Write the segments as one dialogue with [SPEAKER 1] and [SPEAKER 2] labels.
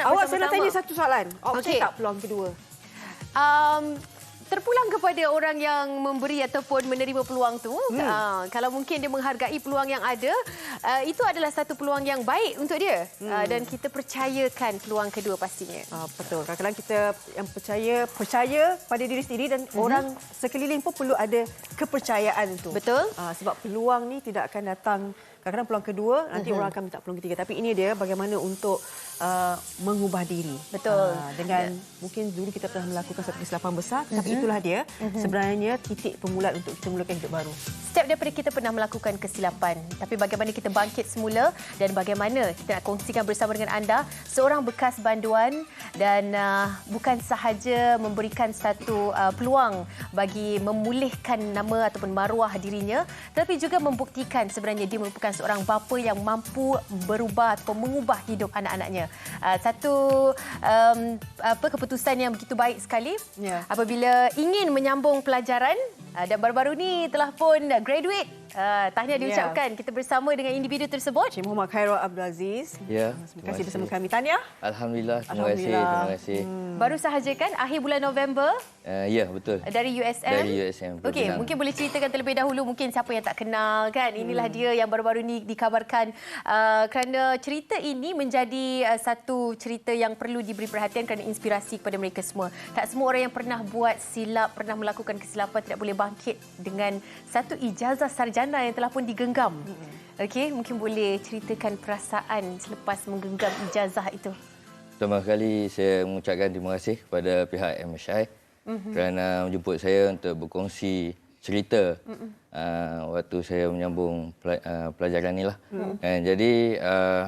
[SPEAKER 1] Awak saya nak tanya satu soalan. Awak
[SPEAKER 2] Okey.
[SPEAKER 1] percaya tak peluang kedua?
[SPEAKER 2] Um, terpulang kepada orang yang memberi ataupun menerima peluang tu. Hmm. Uh, kalau mungkin dia menghargai peluang yang ada, uh, itu adalah satu peluang yang baik untuk dia. Hmm. Uh, dan kita percayakan peluang kedua pastinya.
[SPEAKER 1] Ah, betul. Kadang-kadang kita yang percaya percaya pada diri sendiri dan mm-hmm. orang sekeliling pun perlu ada kepercayaan tu.
[SPEAKER 2] Betul.
[SPEAKER 1] Ah, sebab peluang ni tidak akan datang kadang-kadang peluang kedua nanti mm-hmm. orang akan minta peluang ketiga tapi ini dia bagaimana untuk uh, mengubah diri.
[SPEAKER 2] Betul.
[SPEAKER 1] Ah, dengan mungkin dulu kita pernah melakukan satu kesilapan besar mm-hmm. tapi itulah dia mm-hmm. sebenarnya titik permulaan untuk kita mulakan hidup baru.
[SPEAKER 2] Setiap daripada kita pernah melakukan kesilapan. Tapi bagaimana kita bangkit semula dan bagaimana kita nak kongsikan bersama dengan anda seorang bekas banduan dan uh, bukan sahaja memberikan satu uh, peluang bagi memulihkan nama ataupun maruah dirinya tetapi juga membuktikan sebenarnya dia merupakan seorang bapa yang mampu berubah atau mengubah hidup anak-anaknya. Uh, satu um, apa keputusan yang begitu baik sekali
[SPEAKER 1] Ya.
[SPEAKER 2] apabila ingin menyambung pelajaran uh, dan baru-baru ni telah pun graduate. Uh, tahniah
[SPEAKER 1] Ya.
[SPEAKER 2] diucapkan. Kita bersama dengan individu tersebut.
[SPEAKER 1] Cik Muhammad Khairul Abdul Aziz.
[SPEAKER 3] Ya,
[SPEAKER 1] Terima kasih bersama kami. Tanya.
[SPEAKER 3] Alhamdulillah, terima kasih, terima kasih.
[SPEAKER 2] Hmm. Baru sahaja kan akhir bulan November
[SPEAKER 3] Uh, ya, betul.
[SPEAKER 2] dari USM.
[SPEAKER 3] Dari USM,
[SPEAKER 2] Okey, mungkin boleh ceritakan terlebih dahulu mungkin siapa yang tak kenal kan. Inilah
[SPEAKER 3] Hmm.
[SPEAKER 2] dia yang baru-baru ni dikabarkan uh, kerana cerita ini menjadi uh, satu cerita yang perlu diberi perhatian kerana inspirasi kepada mereka semua. Tak semua orang yang pernah buat silap, pernah melakukan kesilapan tidak boleh bangkit dengan satu ijazah sarjana yang telah pun digenggam. Okey, mungkin boleh ceritakan perasaan selepas menggenggam ijazah itu.
[SPEAKER 3] Pertama kali saya mengucapkan terima kasih kepada pihak MSI mm-hmm. kerana menjemput saya untuk berkongsi cerita mm-hmm. uh, waktu saya menyambung uh, pelajaran ni lah. Mm-hmm. And jadi uh,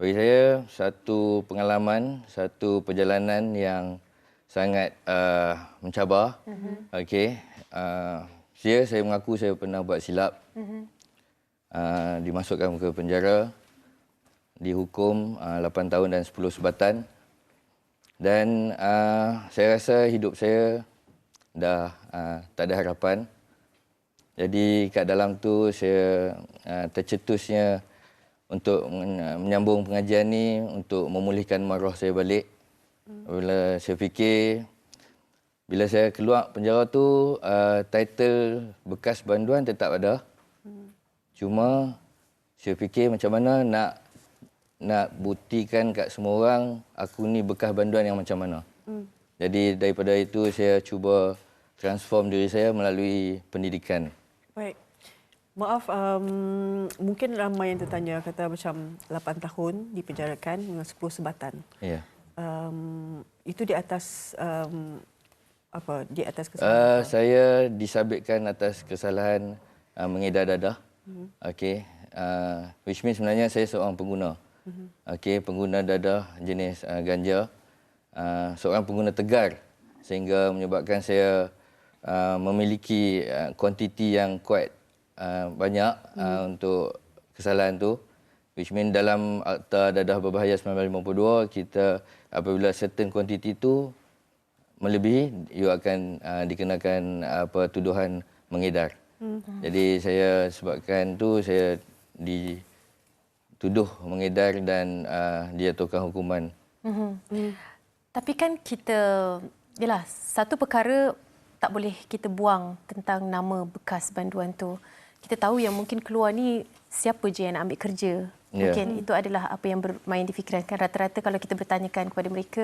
[SPEAKER 3] bagi saya satu pengalaman, satu perjalanan yang sangat uh, mencabar. Mm-hmm. Okey. Uh, saya saya mengaku saya pernah buat silap. Mm-hmm. Uh, dimasukkan ke penjara dihukum uh, 8 tahun dan 10 sebatan. Dan uh, saya rasa hidup saya dah uh, tak ada harapan. Jadi kat dalam tu saya uh, tercetusnya untuk men- menyambung pengajian ni untuk memulihkan maruah saya balik. Bila saya fikir bila saya keluar penjara tu uh, title bekas banduan tetap ada. Cuma saya fikir macam mana nak nak buktikan kat semua orang aku ni bekas banduan yang macam mana. Hmm. Jadi daripada itu saya cuba transform diri saya melalui pendidikan.
[SPEAKER 1] Baik. Maaf, um, mungkin ramai yang tertanya kata macam 8 tahun dipenjarakan dengan 10 sebatan.
[SPEAKER 3] Ya.
[SPEAKER 1] Um, itu di atas um, apa? Di atas
[SPEAKER 3] Uh,
[SPEAKER 1] kesalahan.
[SPEAKER 3] saya disabitkan atas kesalahan uh, mengedar dadah. Hmm. Okey. Uh, which means sebenarnya saya seorang pengguna. Hmm. Okey, pengguna dadah jenis uh, ganja. Uh, seorang pengguna tegar sehingga menyebabkan saya uh, memiliki uh, kuantiti yang quite uh, banyak hmm. uh, untuk kesalahan tu. Which means dalam Akta Dadah Berbahaya 1952 kita apabila certain kuantiti tu melebihi you akan uh, dikenakan uh, apa tuduhan mengedar. Mm-hmm. Jadi saya sebabkan tu saya dituduh mengedar dan uh, dijatuhkan hukuman.
[SPEAKER 2] Mm-hmm. Tapi kan kita, yalah, satu perkara tak boleh kita buang tentang nama bekas banduan tu. Kita tahu yang mungkin keluar ni siapa je yang nak ambil kerja. Mungkin itu adalah apa yang bermain di fikiran kan. Rata-rata kalau kita bertanyakan kepada mereka,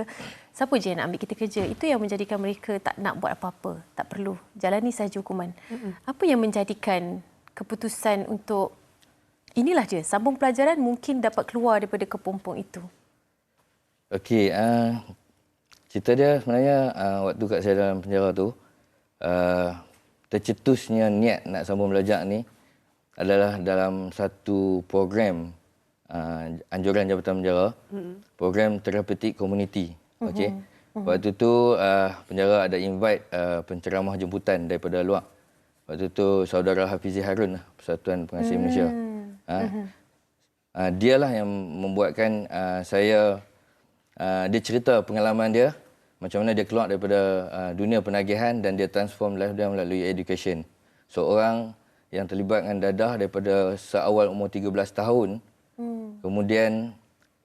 [SPEAKER 2] siapa je yang nak ambil kita kerja? Itu yang menjadikan mereka tak nak buat apa-apa. Tak perlu. Jalani sahaja hukuman. Apa yang menjadikan keputusan untuk inilah je, sambung pelajaran mungkin dapat keluar daripada kepompong itu?
[SPEAKER 3] Okey, uh, cerita dia sebenarnya uh, waktu kat saya dalam penjara tu, uh, tercetusnya niat nak sambung belajar ni adalah dalam satu program uh, anjuran Jabatan Penjara, mm-hmm. program terapeutik community. Okey. Mm-hmm. Waktu tu uh, penjara ada invite uh, penceramah jemputan daripada luar. Waktu tu saudara Hafizi Harun lah, Persatuan Pengasih mm-hmm. Malaysia. Ha? Mm-hmm. Uh, dialah yang membuatkan uh, saya uh, dia cerita pengalaman dia macam mana dia keluar daripada uh, dunia penagihan dan dia transform life dia melalui education. Seorang yang terlibat dengan dadah daripada seawal umur 13 tahun. Kemudian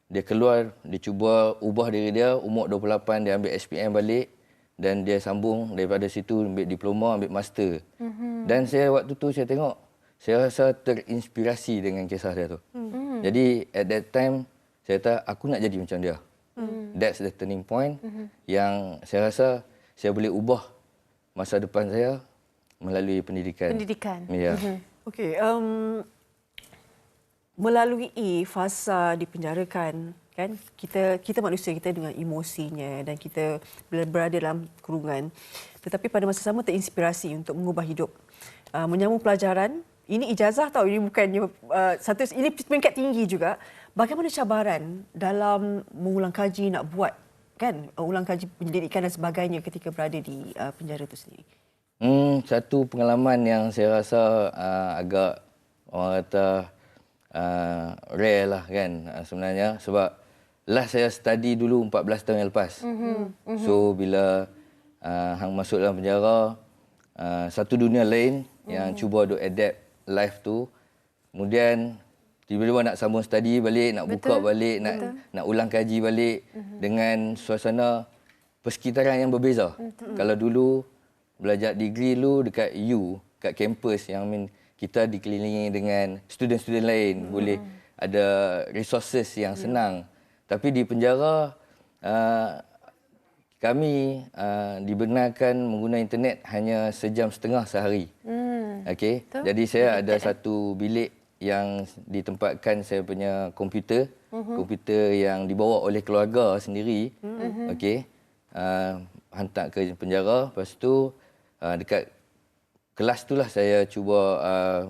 [SPEAKER 3] dia keluar, dia cuba ubah diri dia, umur 28 dia ambil SPM balik dan dia sambung daripada situ ambil diploma, ambil master. Mm-hmm. Dan saya waktu tu saya tengok, saya rasa terinspirasi dengan kisah dia tu. Mm-hmm. Jadi at that time saya kata aku nak jadi macam dia. Mm-hmm. That's the turning point mm-hmm. yang saya rasa saya boleh ubah masa depan saya melalui pendidikan.
[SPEAKER 2] Pendidikan.
[SPEAKER 3] Ya. Mm-hmm.
[SPEAKER 1] Okey, um, melalui fasa dipenjarakan kan? Kita kita manusia kita dengan emosinya dan kita berada dalam kurungan. Tetapi pada masa sama terinspirasi untuk mengubah hidup. Uh, menyambung pelajaran ini ijazah tau ini bukannya uh, satu ini peringkat tinggi juga. Bagaimana cabaran dalam mengulang kaji nak buat kan? Uh, ulang kaji pendidikan dan sebagainya ketika berada di uh, penjara itu sendiri?
[SPEAKER 3] Hmm satu pengalaman yang saya rasa uh, agak orang kata uh, rare lah kan uh, sebenarnya sebab last saya study dulu 14 tahun yang lepas. Mm-hmm. So bila uh, hang masuk dalam penjara uh, satu dunia lain mm-hmm. yang cuba duk adapt life tu kemudian tiba-tiba nak sambung study balik, nak Betul. buka balik, Betul. nak nak ulang kaji balik mm-hmm. dengan suasana persekitaran yang berbeza. Mm-hmm. Kalau dulu belajar degree lu dekat U, kat kampus yang I mean, kita dikelilingi dengan student-student lain hmm. boleh ada resources yang hmm. senang tapi di penjara uh, kami uh, dibenarkan menggunakan internet hanya sejam setengah sehari hmm. okey jadi saya ada satu bilik yang ditempatkan saya punya komputer hmm. komputer yang dibawa oleh keluarga sendiri hmm. okey uh, hantar ke penjara lepas tu uh, dekat kelas itulah saya cuba uh,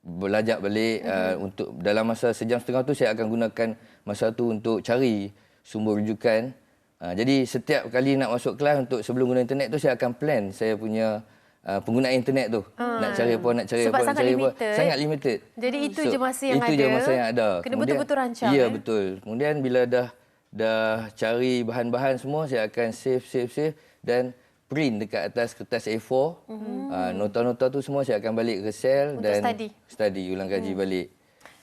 [SPEAKER 3] belajar balik uh, mm-hmm. untuk dalam masa sejam setengah tu saya akan gunakan masa tu untuk cari sumber rujukan. Uh, jadi setiap kali nak masuk kelas untuk sebelum guna internet tu saya akan plan saya punya uh, penggunaan internet tu. Uh, nak cari apa, nak cari
[SPEAKER 2] sebab
[SPEAKER 3] apa, nak
[SPEAKER 2] cari
[SPEAKER 3] limited.
[SPEAKER 2] apa.
[SPEAKER 3] Sangat limited.
[SPEAKER 2] Jadi itu so, je masa yang
[SPEAKER 3] itu
[SPEAKER 2] ada.
[SPEAKER 3] Itu je masa yang ada.
[SPEAKER 2] Kena betul-betul rancang.
[SPEAKER 3] Ya,
[SPEAKER 2] eh?
[SPEAKER 3] betul. Kemudian bila dah dah cari bahan-bahan semua saya akan save save save dan print dekat atas kertas A4. Mm-hmm. Uh, nota-nota tu semua saya akan balik ke sel
[SPEAKER 2] untuk
[SPEAKER 3] dan
[SPEAKER 2] study.
[SPEAKER 3] study ulang kaji mm. balik.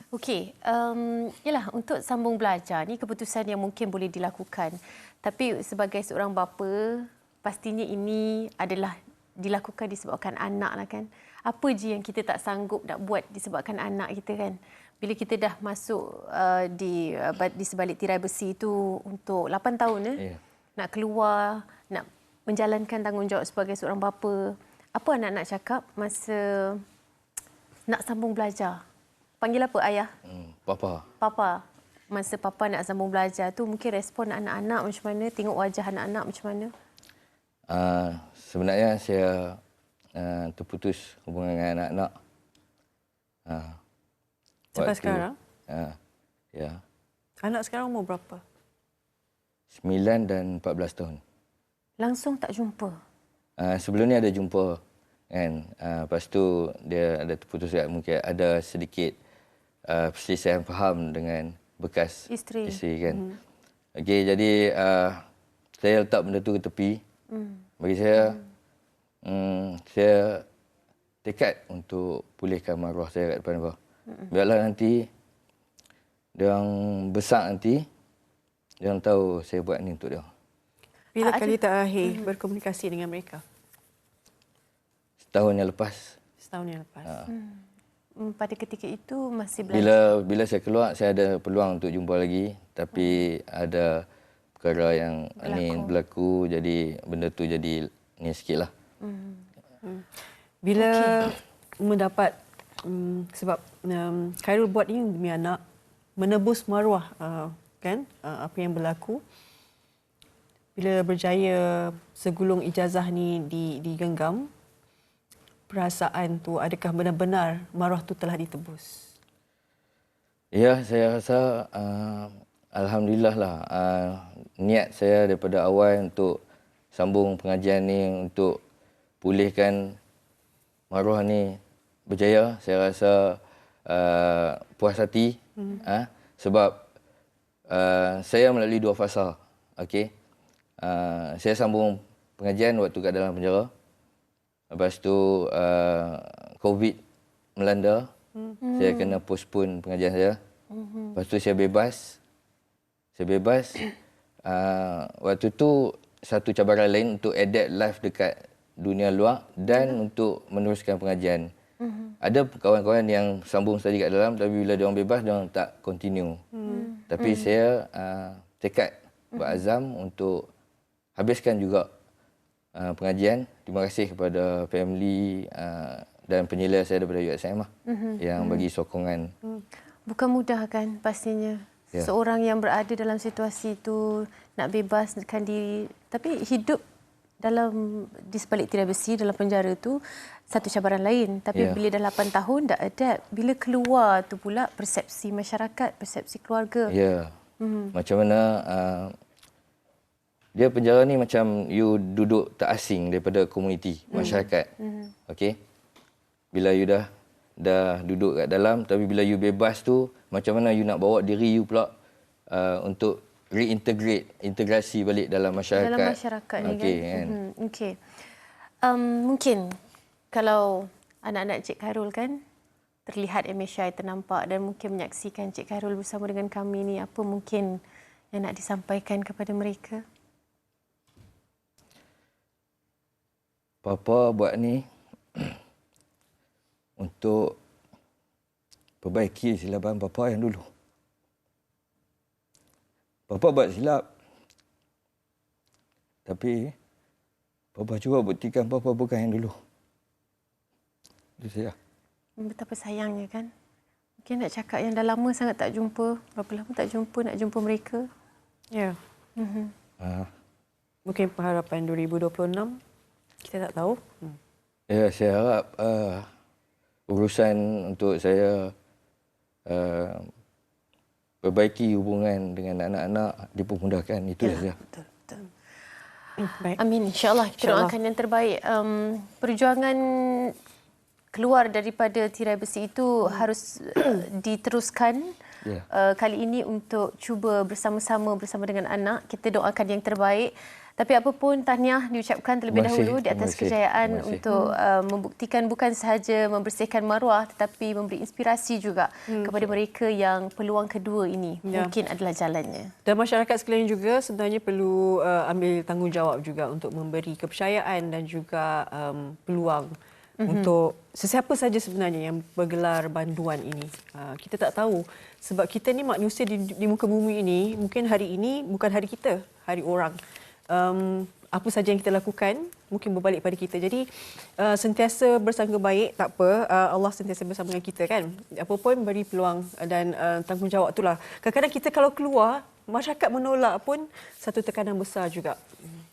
[SPEAKER 2] Okey, um, yalah untuk sambung belajar ni keputusan yang mungkin boleh dilakukan. Tapi sebagai seorang bapa, pastinya ini adalah dilakukan disebabkan anak lah kan. Apa je yang kita tak sanggup nak buat disebabkan anak kita kan. Bila kita dah masuk uh, di uh, di sebalik tirai besi itu untuk 8 tahun eh. Yeah. Nak keluar, nak menjalankan tanggungjawab sebagai seorang bapa, apa anak nak cakap masa nak sambung belajar? Panggil apa ayah?
[SPEAKER 3] Hmm, papa.
[SPEAKER 2] Papa. Masa papa nak sambung belajar tu mungkin respon anak-anak macam mana? Tengok wajah anak-anak macam mana?
[SPEAKER 3] Uh, sebenarnya saya uh, terputus hubungan dengan anak-anak.
[SPEAKER 1] Uh, Sampai waktu, sekarang?
[SPEAKER 3] Uh, ya.
[SPEAKER 1] Anak sekarang umur berapa?
[SPEAKER 3] 9 dan 14 tahun
[SPEAKER 2] langsung tak jumpa?
[SPEAKER 3] Uh, sebelum ni ada jumpa kan. Uh, lepas tu dia ada terputus mungkin ada sedikit uh, perselisihan faham dengan bekas
[SPEAKER 2] isteri,
[SPEAKER 3] isteri kan. Hmm. Okey jadi uh, saya letak benda tu ke tepi. Hmm. Bagi saya hmm. um, saya tekad untuk pulihkan maruah saya kat depan Allah. Hmm. Biarlah nanti dia besar nanti dia tahu saya buat ni untuk dia.
[SPEAKER 1] Bila uh, kali terakhir hmm. berkomunikasi dengan mereka?
[SPEAKER 3] Setahun yang lepas.
[SPEAKER 1] Setahun yang lepas. Uh.
[SPEAKER 2] Hmm. Pada ketika itu masih belajar?
[SPEAKER 3] Bila bila saya keluar, saya ada peluang untuk jumpa lagi. Tapi hmm. ada perkara yang berlaku. ni berlaku. Jadi benda tu jadi ni sikit lah. Hmm.
[SPEAKER 1] Hmm. Bila okay. mendapat, um, sebab um, Khairul buat ini demi anak, menebus maruah uh, kan uh, apa yang berlaku bila berjaya segulung ijazah ni digenggam perasaan tu adakah benar-benar maruah tu telah ditebus?
[SPEAKER 3] Ya saya rasa uh, alhamdulillah lah. Uh, niat saya daripada awal untuk sambung pengajian ni untuk pulihkan maruah ni berjaya saya rasa uh, puas hati. Hmm. uh, sebab uh, saya melalui dua fasa okey uh, saya sambung pengajian waktu kat dalam penjara. Lepas tu uh, COVID melanda. Mm-hmm. Saya kena postpone pengajian saya. Mm-hmm. Lepas tu saya bebas. saya bebas. Uh, waktu tu satu cabaran lain untuk adapt live dekat dunia luar dan hmm. untuk meneruskan pengajian. Hmm. Ada kawan-kawan yang sambung study kat dalam tapi bila dia orang bebas dia orang tak continue. Hmm. Tapi hmm. saya uh, tekad berazam hmm. untuk habiskan juga uh, pengajian. Terima kasih kepada family uh, dan penyela saya daripada USM lah, hmm. yang hmm. bagi sokongan. Hmm.
[SPEAKER 2] Bukan mudah kan pastinya. Yeah. Seorang yang berada dalam situasi itu nak bebaskan diri tapi hidup dalam di sebalik tirai besi dalam penjara tu satu cabaran lain tapi yeah. bila dah 8 tahun dah adapt bila keluar tu pula persepsi masyarakat persepsi keluarga
[SPEAKER 3] ya yeah. mm-hmm. macam mana uh, dia penjara ni macam you duduk tak asing daripada komuniti mm. masyarakat mm-hmm. okey bila you dah dah duduk kat dalam tapi bila you bebas tu macam mana you nak bawa diri you pula uh, untuk reintegrate integrasi balik dalam masyarakat
[SPEAKER 2] dalam masyarakat ni okay, kan, kan? Hmm, okey um, mungkin kalau anak-anak Cik Khairul kan terlihat MSI ternampak dan mungkin menyaksikan Cik Khairul bersama dengan kami ni apa mungkin yang nak disampaikan kepada mereka
[SPEAKER 3] Papa buat ni untuk perbaiki silapan bapa yang dulu. Bapa buat silap. Tapi bapa cuba buktikan bapa bukan yang dulu. Itu saya.
[SPEAKER 2] Betapa sayangnya kan. Mungkin nak cakap yang dah lama sangat tak jumpa. Berapa lama tak jumpa nak jumpa mereka.
[SPEAKER 1] Ya. Yeah. Mm-hmm. Uh. Mungkin pengharapan 2026. Kita tak tahu. Hmm.
[SPEAKER 3] Ya, saya harap uh, urusan untuk saya uh, perbaiki hubungan dengan anak-anak dipermudahkan itu ya, saja. Betul, betul.
[SPEAKER 2] Baik. Amin insya-Allah kita insya doakan yang terbaik. Um, perjuangan keluar daripada tirai besi itu hmm. harus uh, diteruskan yeah. uh, kali ini untuk cuba bersama-sama bersama dengan anak. Kita doakan yang terbaik. Tapi apapun tahniah diucapkan terlebih masih, dahulu di atas kejayaan untuk uh, membuktikan bukan sahaja membersihkan maruah tetapi memberi inspirasi juga hmm. kepada mereka yang peluang kedua ini ya. mungkin adalah jalannya.
[SPEAKER 1] Dan masyarakat sekalian juga sebenarnya perlu uh, ambil tanggungjawab juga untuk memberi kepercayaan dan juga um, peluang mm-hmm. untuk sesiapa saja sebenarnya yang bergelar banduan ini. Uh, kita tak tahu sebab kita ni manusia di, di muka bumi ini mungkin hari ini bukan hari kita, hari orang um, apa saja yang kita lakukan mungkin berbalik pada kita. Jadi uh, sentiasa bersangka baik tak apa uh, Allah sentiasa bersama dengan kita kan. Apa pun beri peluang dan uh, tanggungjawab itulah. Kadang-kadang kita kalau keluar masyarakat menolak pun satu tekanan besar juga.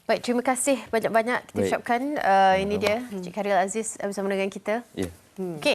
[SPEAKER 2] Baik, terima kasih banyak-banyak kita Baik. ucapkan. Uh, ini dia Cik Karil Aziz bersama dengan kita.
[SPEAKER 3] Ya. Yeah. Hmm.
[SPEAKER 2] Okay.